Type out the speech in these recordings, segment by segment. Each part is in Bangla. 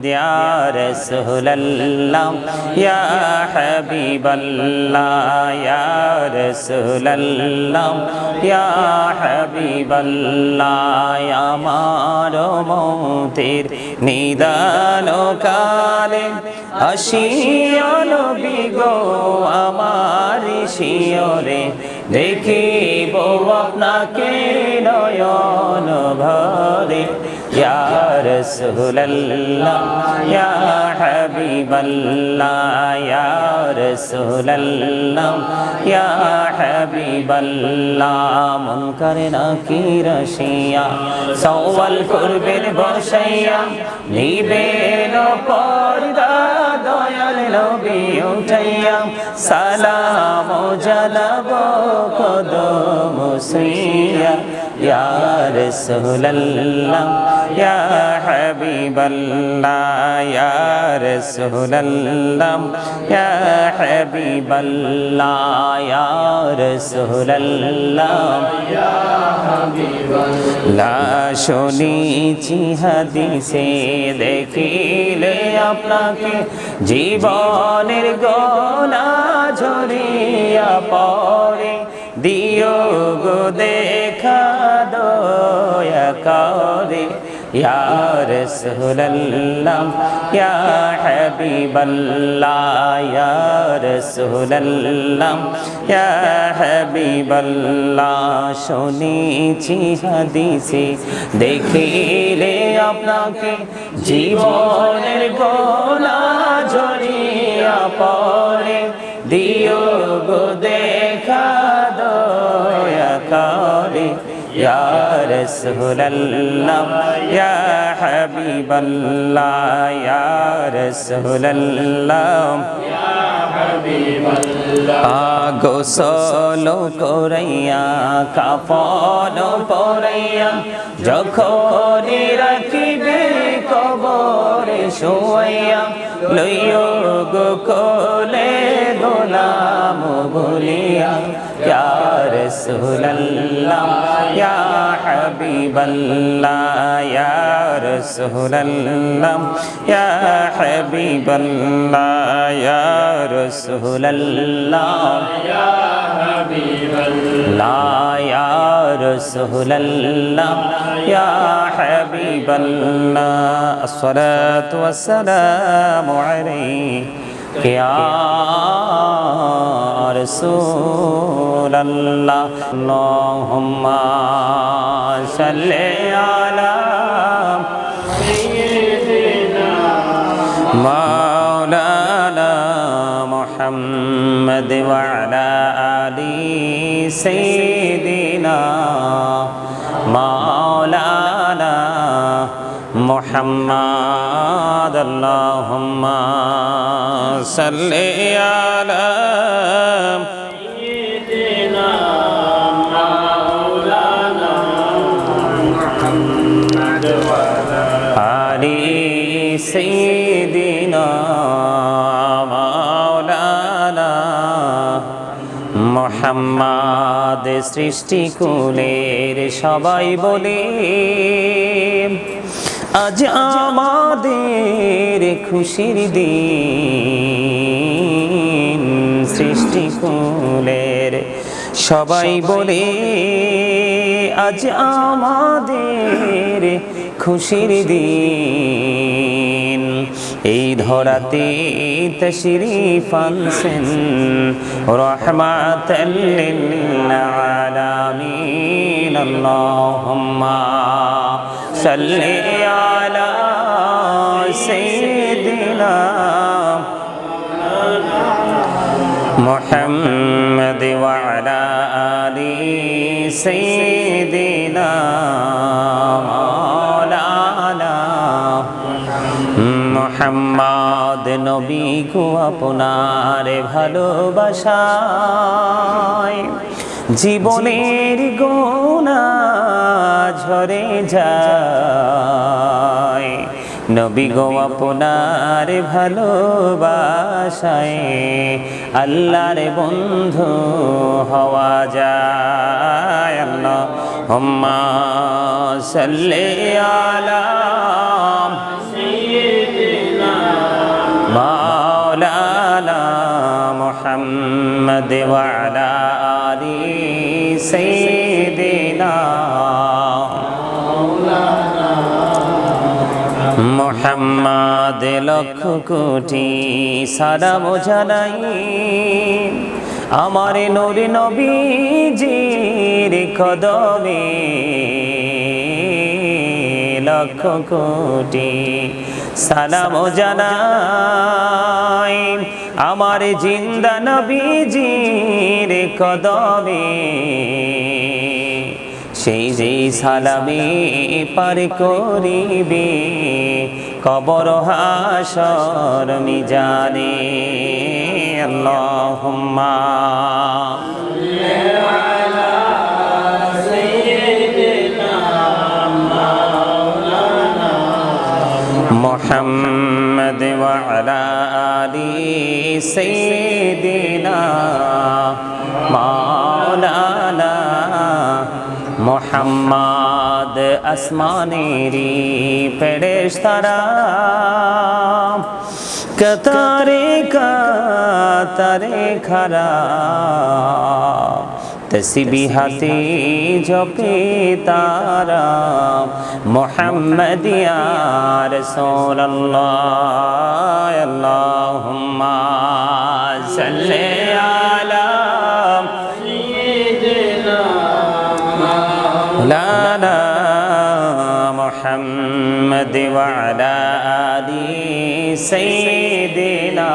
يا رسول الله يا حبيب الله يا رسول الله يا حبيب الله আমার মৌতের নিদান কালে আসিয়া নবী গো আমার শিয়রে দেখিব আপনাকে নয়ন ভরে يا رسول الله يا حبيب الله يا رسول الله يا حبيب الله মুনকার নাকির শিয়া সওয়াল করবেন বসাইয়া নিবেন পর্দা দয়াল নবী উঠাইয়া সালাম জানাব কদম সুইয়া ইয়া রাসূলুল্লাহ ইয়া হাবিবাল্লাহ ইয়া রাসূলুল্লাহ ইয়া হাবিবাল্লাহ ইয়া রাসূলুল্লাহ লা শুনিছি হাদিসে, দেখিলে আপনাকে জীবনের গোলা ঝরিয়া পড়ে। দিও গো দেখা দয়া করে ইয়া রাসূলুল্লাহ, ইয়া হাবিবাল্লাহ, ইয়া রাসূলুল্লাহ, ইয়া হাবিবাল্লাহ, শুনেছি হাদিসে, দেখিলে আপনাকে জীবনের গোলা ঝরিয়া পরে দিও গো রে, ইয়া রাসূলুল্লাহ, ইয়া হাবিবাল্লাহ, ইয়া রাসূলুল্লাহ। ইয়া গোসল করাইয়া কাপন পরাইয়া, যখন রাখিবে কবরে শোয়াইয়া, লইয় গোকলে গোলাম বলিয়া يا رسول الله يا حبيب الله يا رسول الله يا حبيب الله يا رسول الله یا رسول الله يا حبيب الله. الصلاة والسلام عليك. يا رسول الله اللهم صل على سيدنا مولانا محمد وعلى آل سيدنا مولانا محمد اللهم صل على سيدنا مولانا محمد وعلى آل سيدنا مولانا মোহাম্মদ সৃষ্টিকুলের সবাই বলে আজ আমাদের খুশির দিন সৃষ্টিকুলের সবাই বলে আজ আমাদের খুশির দিন। এই ধরাতে তশরিফ আনছেন রহমাতাল লিল আলামিন আল্লাহুম্মা সাল্লি আলা সাইয়্যিদিনা محمد وعلى آل سيدنا مولانا মোহাম্মদ নবী গো আপনার ভালোবাসায় জীবনের গোনা পাথরে যায়। নবী গো আপনার ভালোবাসায় আল্লাহর বন্ধু হওয়া যায়। আল্লাহ হম্মা আলা মোহাম্মদ মুহাম্মদ আলি সাইয়্যিদ। মোহাম্মদ লক্ষ কোটি সালাম জানাই। আমার নূর নবীজির কদমে লক্ষ কোটি সালাম জানাই। আমার জিন্দা নবীজির কদমে সেই যে সালামে পার করিবে কবর হাসর মিজানে আল্লাহুম্মা محمد وعلى آل سيدنا مولانا মোহাম্মদ আসমানেরি ফেরেশতারা কতারে কাতারে খারা তসবি হাতে জপে তারা মোহাম্মদ ইয়া রাসূলুল্লাহ আল্লাহুম্মা সাল্লি مولانا محمد وعلى آل سيدنا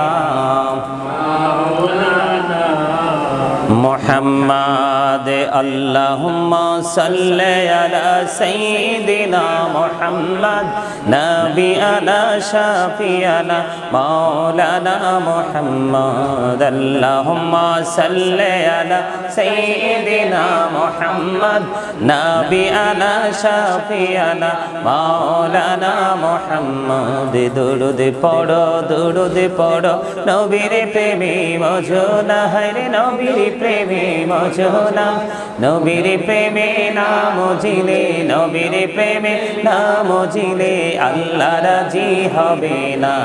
محمد اللهم صل على سيدنا محمد نبينا شافينا مولانا محمد اللهم صل على سيدنا محمد نبينا شافينا مولانا محمد দুরুদ পড়ো দুরুদ পড়ো নবীর প্রেমে মজনা হায়রে নবীর প্রেমে মজনা নবীর প্রেমে নাম জিলে নবীর প্রেমে নাম জিলে আল্লাহ রাজি হবে না।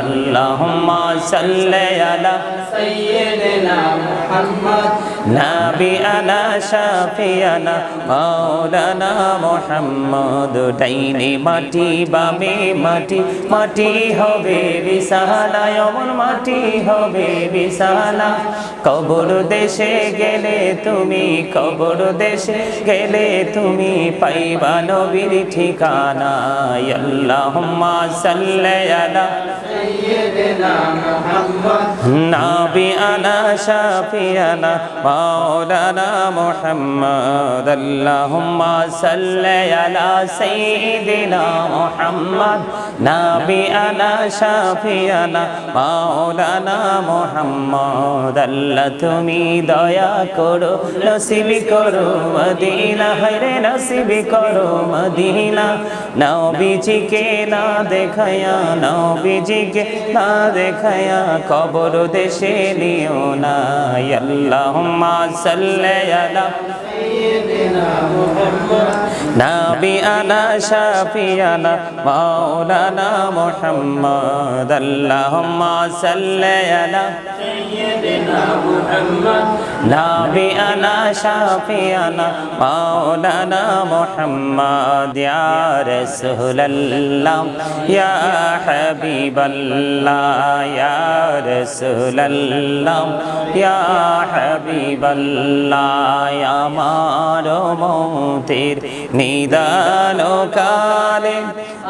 আল্লাহ মাটি, বামে মাটি মাটি হবে বিশালা অমর মাটি হবে বিশালা কবর দে দেশে গেলে তুমি কবর দেশে গেলে তুমি পাইবা নবীর ঠিকানা আল্লাহুম্মা সাল্লি আলা সাইয়্যিদিনা শাফিয়ানা মাওলানা মুহাম্মদ। আল্লাহুম্মা সাল্লি আলা সাইয়্যিদিনা নাবি আনা শাফিয়ানা, মাওলানা মোহাম্মদ আল্লাহ তুমি দয়া করো, নসিবি করো মদিনা হরে নসিবি করো মদিনা। নবীজিকে না দেখায়া, নবীজিকে না দেখায়া, কবর দেশে নিও না আল্লাহুম্মা সাল্লি আলা نبينا شافينا مولانا محمد. اللهم صل على سيدنا محمد. نبينا شافينا مولانا محمد. يا رسول الله يا حبيب الله يا رسول الله يا حبيب الله يا مارو موتير নিদান কালে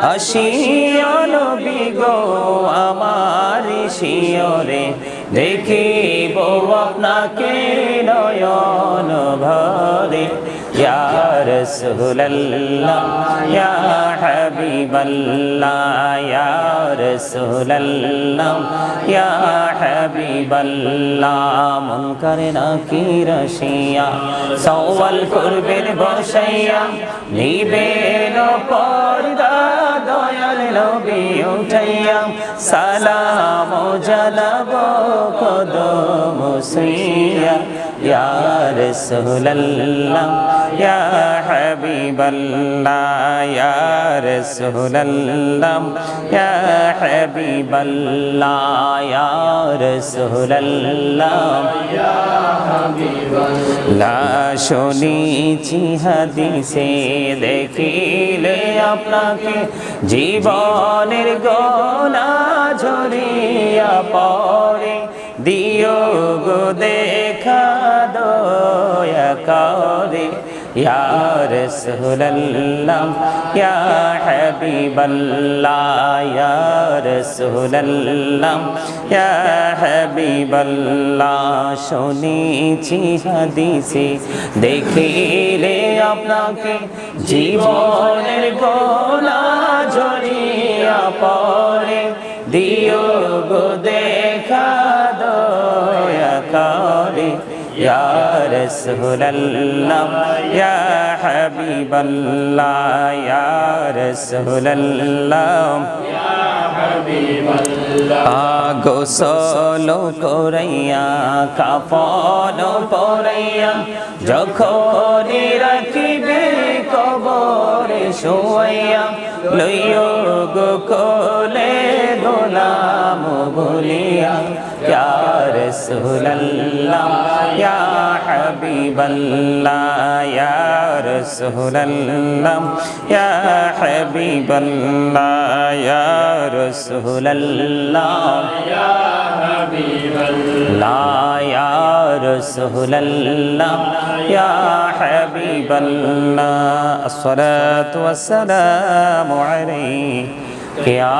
আসিও নবী গো আমার শিয়রে দেখিব আপনাকে নয়ন ভরে ইয়া রাসূলুল্লাহ ইয়া হাবিবাল্লাহ ইয়া রাসূলুল্লাহ ইয়া হাবিবাল্লাহ মন করে না কি রসিয়া সওয়াল করবেন বসাইয়া নিবেন পর্দা দয়াল নবী উঠাইয়া, সালাম জানাব কদম সুইয়া ইয়া রাসূলুল্লাহ ইয়া হাবিবাল্লাহ ইয়া রাসূলুল্লাহ ইয়া হাবিবাল্লাহ ইয়া রাসূলুল্লাহ লা শুনেছি হাদিসে দেখিলে আপনাকে জীবনের গোনা ঝরিয়া দিও গো দেখা দয়া করে ইয়া রাসূলুল্লাহ, ইয়া হাবিবাল্লাহ, ইয়া রাসূলুল্লাহ, ইয়া হাবিবাল্লাহ, শুনেছি হাদিসে, দেখিলে আপনাকে জীবনের গোলা ঝরিয়া পড়ে। দিও গো দেখা দয়া করে ইয়া রাসূলুল্লাহ, ইয়া হাবিবাল্লাহ, ইয়া রাসূলুল্লাহ। গোসল করাইয়া কাফন পরাইয়া যখন রাখিবে কবরে শোয়াইয়া লইয় গো গোলাম বলিয়া ইয়া রাসূলুল্লাহ ইয়া হাবিবাল্লাহ ইয়া রাসূলুল্লাহ ইয়া হাবিবাল্লাহ ইয়া রাসূলুল্লাহ لا يا رسول الله يا حبيب الله الصلاة والسلام عليك يا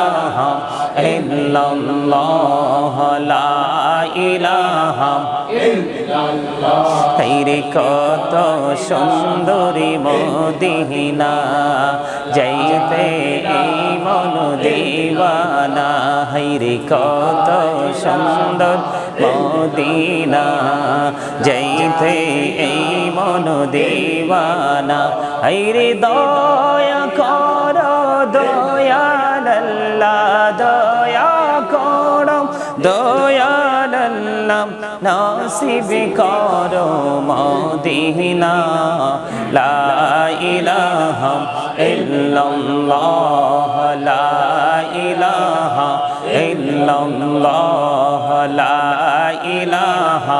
ইল্লাল্লাহ, লা ইলাহা। তৈরি কত সুন্দরী মোদিনা, যাইতে এই মন দেওয়ানা। হৈরে কত সুন্দর মোদিনা, যাইতে এই মন দেওয়ানা। হৈরে দয়া কর, দয়া দয়াল্লাহ দয়া কর দয়াল্লাহ নাসিব কর মদিনা। লা ইলাহা ইল্লাল্লাহ, লা ইলাহা ইল্লাল্লাহ, লা ইলাহা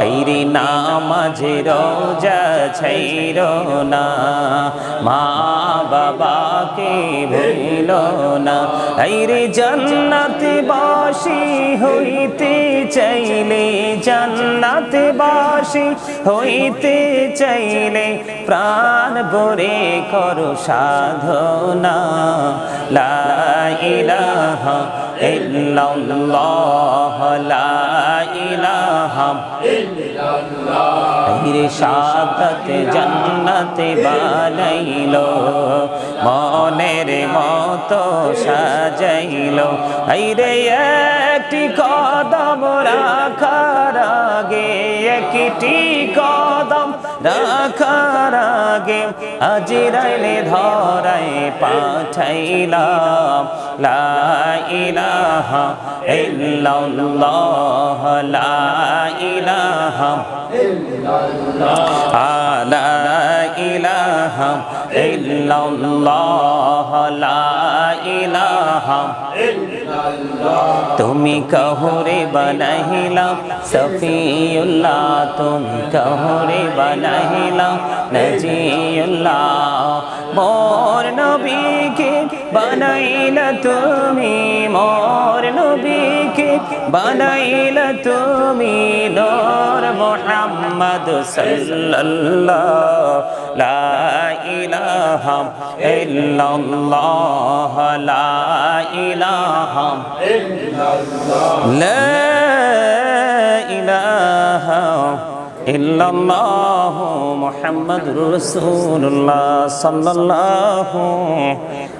হাইরে নামাজে রোজা ছাইর না, মা বাবাকে ভুল না। হাইরে জান্নাতে বাসি হইতে চাইলে, জান্নাতে বাসি হইতে চাইলে প্রাণ ভরে করো সাধনা। লা ইলাহা ইল্লাল্লাহ, লা ইলাহা। জান্নাতে বানাইলো, মনের মতো সাজাইলো। রে একটি কদম রাখার আগে একটি কদম রাখার আগে আজিরাইলে ধরাই পাঠাইলাম। লা ইলাহা ইল্লাল্লাহ, লা ইলাহা লা ইলাহা ইল্লাল্লাহ, লা ইলাহা তুমি কহরে বানাইলা সফিউল্লাহ তুমি কহরে বানাইলা নজিউল্লাহ মোর নবীকে বানাইলা তুমি মোর নবীকে, বানাইলা তুমি নর মোহাম্মদ সাল্লাল্লাহ লা ইলাহা ইল্লাল্লাহ লা ইলাহা ইল্লাল্লাহ লা ইলাহা ইল্লাল্লাহ মুহাম্মাদুর রাসূলুল্লাহ সাল্লাল্লাহু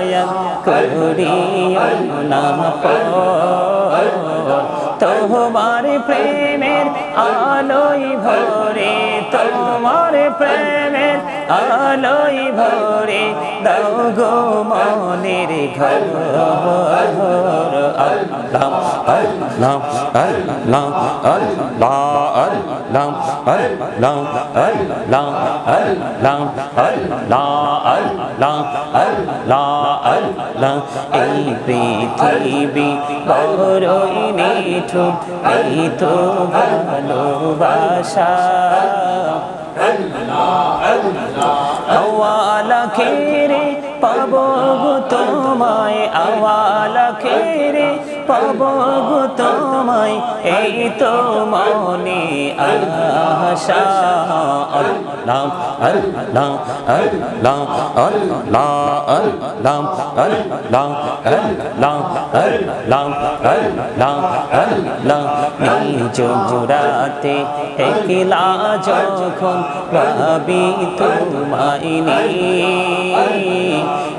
গো দয়া করিও। না তোমার প্রেমের আলোই ভরে তোমার প্রেমের আলোই ভরে দাও গো মনের ঘর আল্লাহ আল্লাহ আল্লাহ আল্লাহ আল্লাহ আল্লাহ আল্লাহ আল্লাহ আল্লাহ আল্লাহ আল্লাহ আল্লাহ এই পৃথিবী বড়ই নিঠুর এই তো ভালোবাসা আওয়ালা খেরে পাব তোমায়। আওয়ালা খেরে পাব গো তোমায় এই তো মনে জোড়াতে একলা যখন ভাবি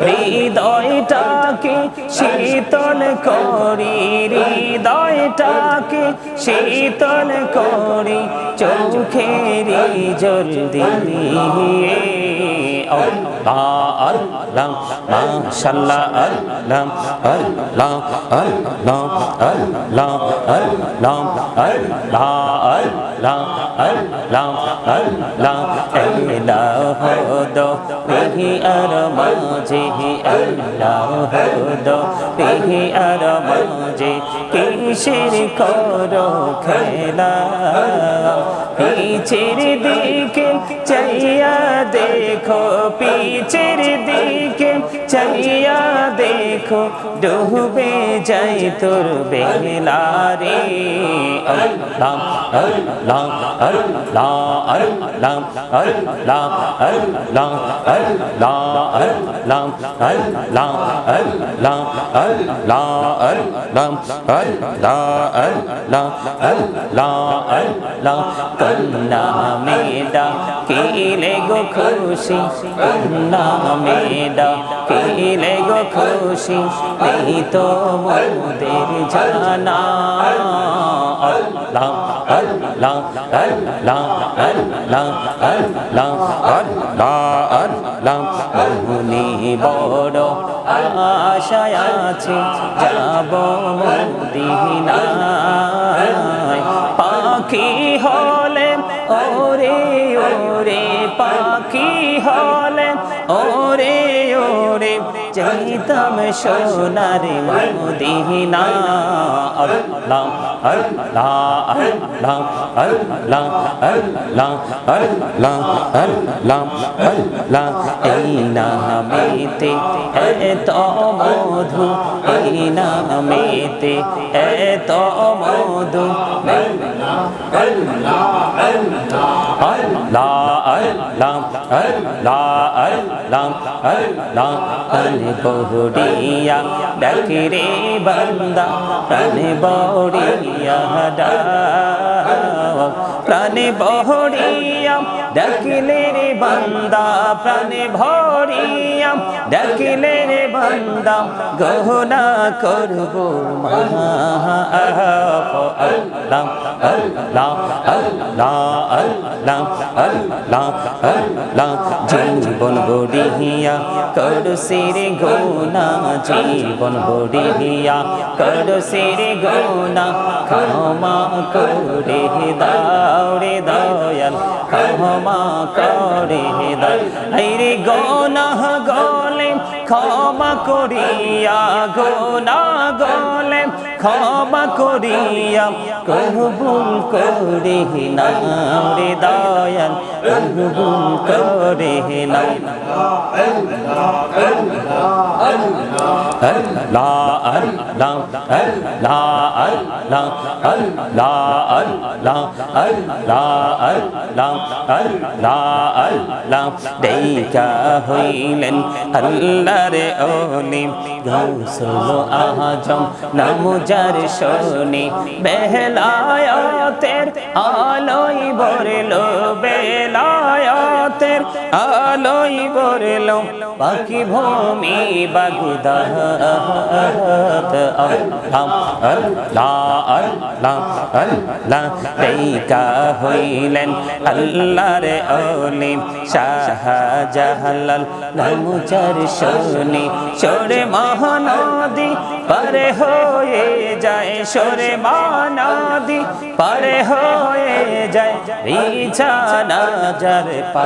হৃদয়টাকে শীতল করি হৃদয়টাকে শীতল করি চোখেরি জল দিয়ে আর লাম মাশাল্লাহ আর লাম আর লাম আর লাম আর লাম আর লাম আর লা আর লাম আর লাম আর লাম ইলাহ দো পেহি আর মাঝে ইলাহ দো পেহি আর মাঝে কিসের দিকে চাইয়া দেখো পি পিছের দিকে চাইয়া দেখো ডুবে যাই তোর বেলা রে আল্লাহ আল্লাহ আল্লাহ আল্লাহ আল্লাহ আল্লাহ আল্লাহ আল্লাহ আল্লাহ আল্লাহ আল্লাহ আল্লাহ আল্লাহ কন্যা মেডা কেলে গো খুশি কন্যা মেডা কেলে গো খুশি নেই তো মোদের জানা। আল্লাহ আল্লাহ আল্লাহ আল্লাহ আল্লাহ আল্লাহ আল্লাহ। মনে বড় আশায় আছে যাব মদিনায় পাখি হলে ওরে ওরে পাখি হলে ওরে ওরে যাইতাম সোনার মদিনা আল্লাহ আল্লাহ আল্লাহ আল্লাহ আল্লাহ আল্লাহ আল্লাহ আল্লাহ এই নামেতে এত মধু এই নামেতে এত মধু আল্লাহ আল্লাহ আল্লাহ আল্লাহ আল্লাহ প্রাণে বহুড়িয়া ডাকে রে বান্দা, প্রাণে বড়িয়া ডাক প্রাণে বহড়িয়া ডাকিলে রে বান্দা, প্রাণে ভরিয়া ডাকিলে রে বান্দা, গহনা করব মা আল্লাহ। আল্লাহ আল্লাহ আল্লাহ আল্লাহ আল্লাহ জীবন বড়িয়া করু সিরে গোনা জীবন বড়িয়া করু সিরে গোনা ক্ষমা করে দাওরে দয়াল ক্ষমা করে দয়াল রে গোনা গলে ক্ষমা করিয়া গোনা গলে ক্ষমা করিয়া কবুল করে নাম রে দয়াল কবুল করে নাম লা আল্লাহ লা আল্লাহ লা আল্লাহ লা আল্লাহ লা আল্লাহ দেইকা হইলেন আল্লাহর ওলি গৌসুল আজম নাম যার শোনে বেলায়াতের আলোই বরলো বেলায়াতের আলোই বরলো পাখি ভূমি আল্লাহ দেইকা হইলেন আল্লাহর ওলি শাহজাহালাল নাম যার শোনে সরে মহানদী পারে হয়ে যায় সরে মহানদী পারে হয়ে যায় বিছানা যার পা